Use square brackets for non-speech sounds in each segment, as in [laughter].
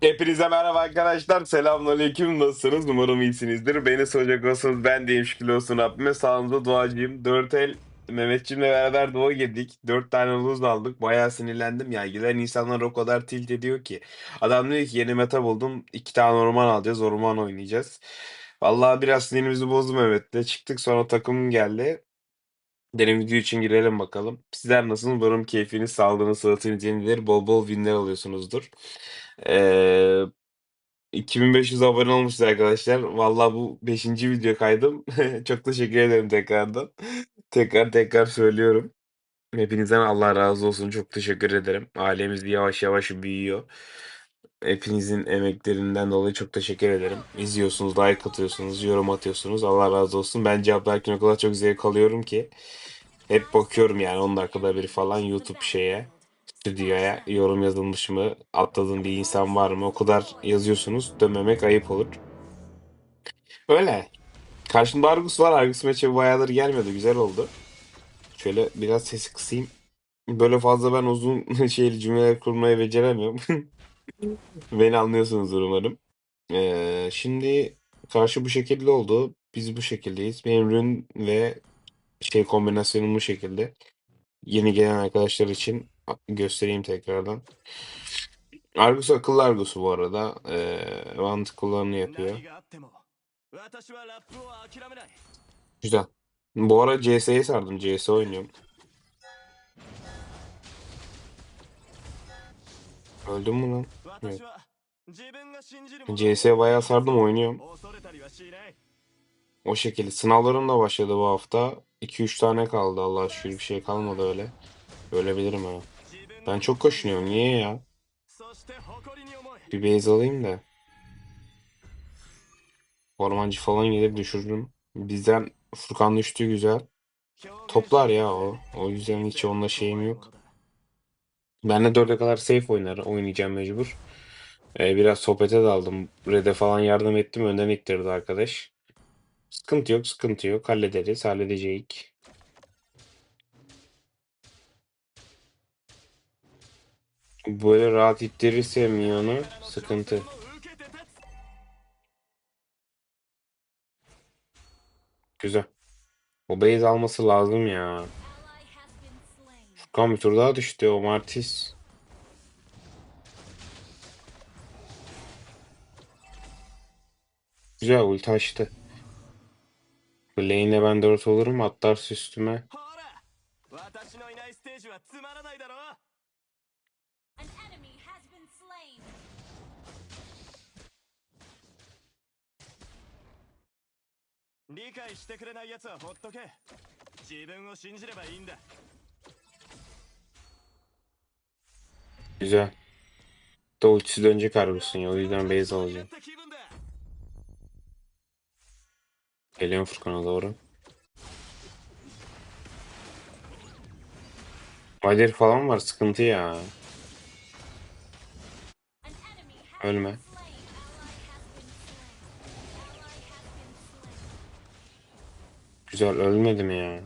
Hepinize merhaba arkadaşlar. Selamünaleyküm. Nasılsınız? Umarım iyisinizdir. Beni soracak olsanız ben deyim şükür olsun Rabbime. Sağınızda duacıyım. 4 el Mehmetçimle beraber dua girdik. 4 tane lose aldık. Bayağı sinirlendim ya. Gelen insanlar o kadar tilt ediyor ki. Adam diyor ki yeni meta buldum. 2 tane orman alacağız. Orman oynayacağız. Vallahi biraz sinirimizi bozdu Mehmet'le. Çıktık sonra takım geldi. Derin video için girelim bakalım. Sizler nasılsınız? Umarım keyfiniz, sağlığınız, sıhhatiniz yerindedir. Bol bol winler alıyorsunuzdur. Ee, 2500 abone olmuşuz arkadaşlar. Vallahi bu 5. video kaydım. [laughs] Çok teşekkür ederim tekrardan. Tekrar tekrar söylüyorum. Hepinizden Allah razı olsun. Çok teşekkür ederim. Ailemiz yavaş yavaş büyüyor. Hepinizin emeklerinden dolayı çok teşekkür ederim. İzliyorsunuz, like atıyorsunuz, yorum atıyorsunuz. Allah razı olsun. Ben cevaplarken o kadar çok zevk alıyorum ki. Hep bakıyorum yani 10 dakikada bir falan YouTube şeye, stüdyoya yorum yazılmış mı, atladığım bir insan var mı? O kadar yazıyorsunuz. Dönmemek ayıp olur. Öyle. Karşımda Argus var. Argus maçı bayağıdır gelmedi. Güzel oldu. Şöyle biraz sesi kısayım. Böyle fazla ben uzun [laughs] şeyli cümleler kurmayı beceremiyorum. [laughs] Beni anlıyorsunuzdur umarım. Ee, şimdi karşı bu şekilde oldu. Biz bu şekildeyiz. Benim rün ve şey kombinasyonum bu şekilde. Yeni gelen arkadaşlar için göstereyim tekrardan. Argus akıllı Argus'u bu arada. Ee, mantıklarını yapıyor. Güzel. Bu ara CS'ye sardım. CS oynuyorum. Öldüm mü lan? Evet. CS bayağı sardım oynuyorum. O şekilde sınavlarım da başladı bu hafta. 2-3 tane kaldı Allah şükür bir şey kalmadı öyle. Ölebilirim ha. Ben çok koşunuyorum niye ya? Bir base alayım da. Ormancı falan gelip düşürdüm. Bizden Furkan düştü güzel. Toplar ya o. O yüzden hiç onunla şeyim yok. Ben de 4'e kadar safe oynar, oynayacağım mecbur. Ee, biraz sohbete daldım. Red'e falan yardım ettim. Önden ittirdi arkadaş. Sıkıntı yok, sıkıntı yok. Hallederiz, halledeceğiz. Böyle rahat ittirirse Mion'u sıkıntı. Güzel. O base alması lazım ya. Furkan bir tur daha düştü. O Martis. Güzel ulti açtı. Bu lane'e ben 4 olurum. Atlarsa üstüme. ほら私のいないステージはつまらないだろ An enemy has been slain. 理解してくれない奴はほっとけ自分を信じればいいんだ Güzel. Da ultisi dönecek harbus'un ya. O yüzden base alacağım. Geliyorum Furkan'a doğru. Vader falan var sıkıntı ya. Ölme. Güzel ölmedim ya.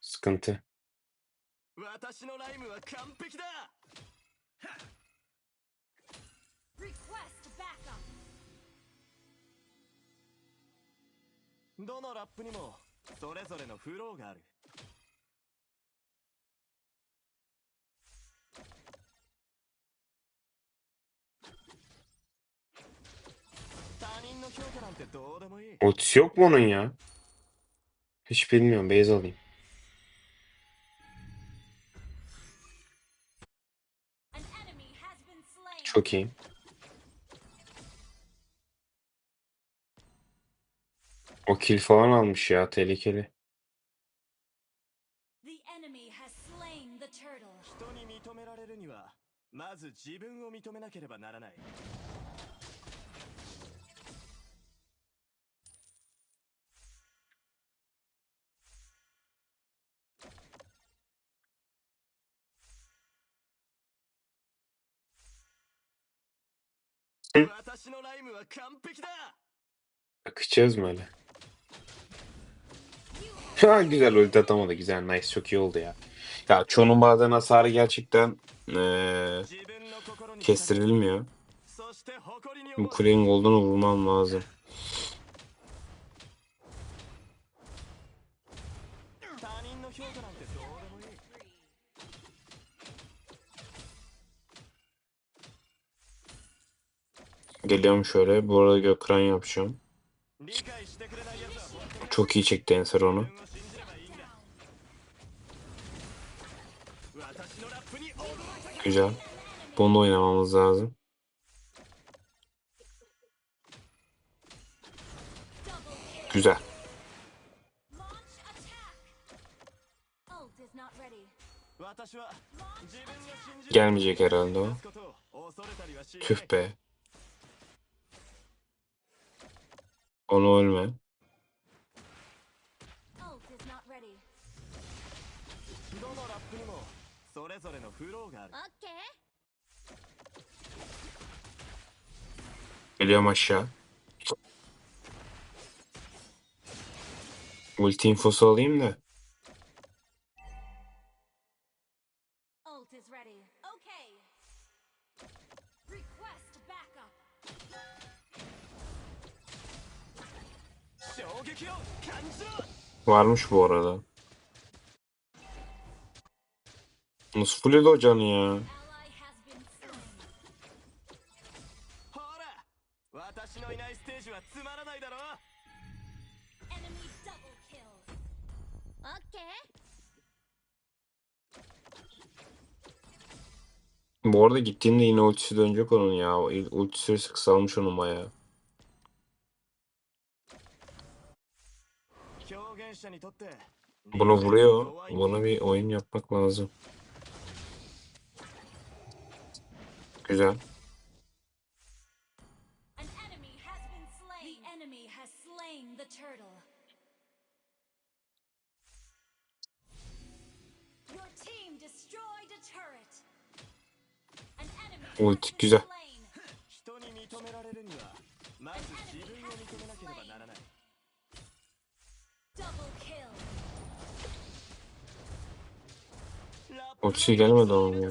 Sıkıntı. 私のライムは完璧だどのラップにもそれぞれのフローがある。어지역번호 냐? 90명메이저 빔. Çok iyi. O kill falan almış ya. Tehlikeli. The enemy has slain the turtle. 人に認められるにはまず自分を認めなければならない Akıtacağız mı öyle? Ha güzel ulti atamadı. Güzel nice çok iyi oldu ya. Ya Chon'un bazen hasarı gerçekten ee, kestirilmiyor. Bu kulenin goldanı vurmam lazım. Geliyorum şöyle. Bu arada Gökran yapacağım. Çok iyi çekti Enser onu. Güzel. Bunu oynamamız lazım. Güzel. Gelmeyecek herhalde o. Tüh be. る Okay. Geliyorum aşağı. Ulti infosu alayım da. Varmış bu arada. Nasıl full hocanı ya? Bu arada gittiğinde yine ultisi dönecek onun ya. Ulti süresi kısalmış onun bayağı. Bunu vuruyor. Buna bir oyun yapmak lazım. Güzel. An enemy Ultisi gelmedi onun ya.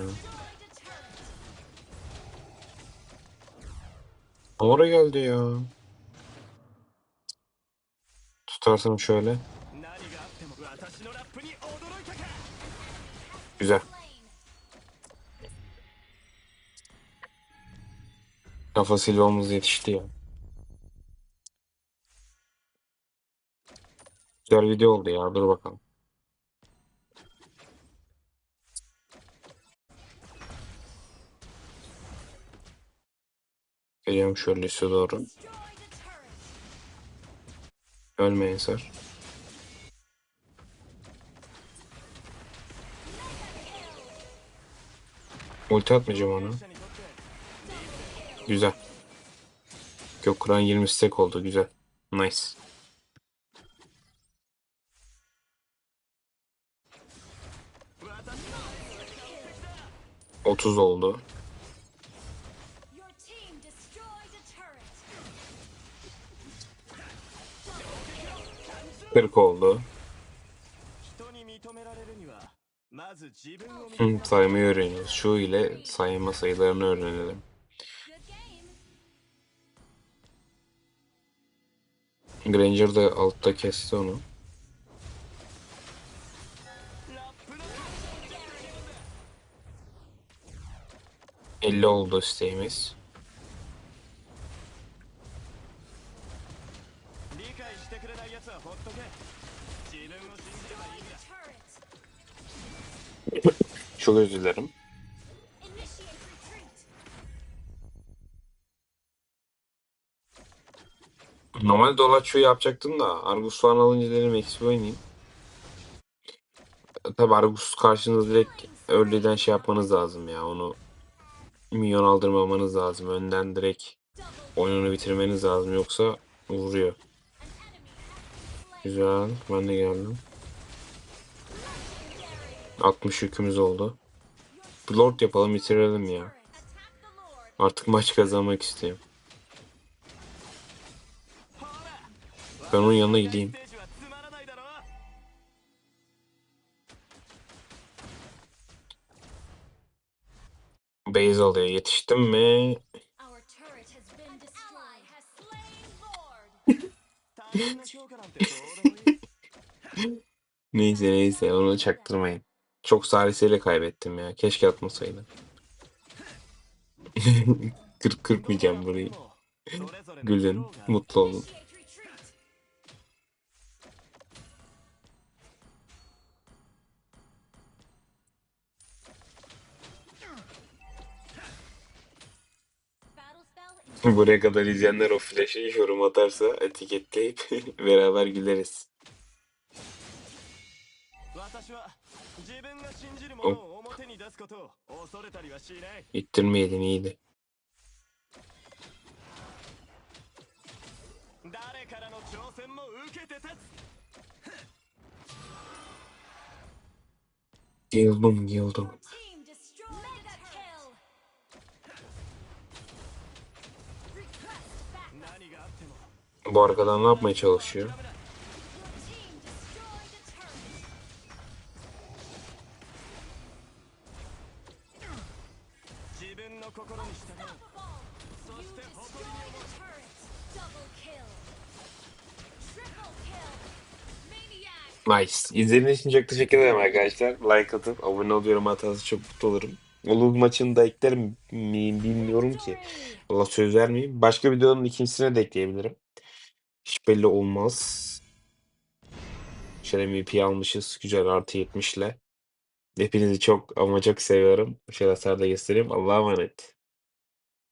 Oraya geldi ya. Tutarsam şöyle. Güzel. Kafa silvamız yetişti ya. Güzel video oldu ya. Dur bakalım. Geliyorum şöyle üste doğru. Ölmeyin sar. Ulti atmayacağım onu. Güzel. Gökran 20 stack oldu. Güzel. Nice. Otuz oldu. 40 oldu. Saymayı öğreniyoruz. Şu ile sayma sayılarını öğrenelim. Granger de altta kesti onu. Elli oldu isteğimiz. Çok özür dilerim. Normal Dolaço yapacaktım da Argus falan alınca dedim eksi oynayayım. Tabi Argus karşınızda direkt early'den şey yapmanız lazım ya onu milyon aldırmamanız lazım. Önden direkt oyununu bitirmeniz lazım yoksa vuruyor. Güzel ben de geldim. 60 yükümüz oldu. Lord yapalım bitirelim ya. Artık maç kazanmak istiyorum. Ben onun yanına gideyim. Base alıyor. Yetiştim mi? [laughs] neyse neyse onu çaktırmayın. Çok salisiyle kaybettim ya. Keşke atmasaydı. 40 [laughs] kırpmayacağım burayı. Gülün, mutlu olun. Buraya kadar izleyenler o flash'ı yorum atarsa etiketleyip [laughs] beraber güleriz. Hop. İttirmeyelim iyiydi. Yıldım yıldım. Bu arkadan ne yapmaya çalışıyor? Nice. İzlediğiniz için çok teşekkür ederim arkadaşlar. Like atıp abone ol yorum atarsanız çok mutlu olurum. Ulus maçını da ekler miyim bilmiyorum ki. Allah söz vermeyeyim. Başka videonun ikincisine de ekleyebilirim. Hiç belli olmaz. Şöyle MVP almışız. Güzel artı 70 ile. Hepinizi çok ama çok seviyorum. Şöyle sarıda göstereyim. Allah'a emanet.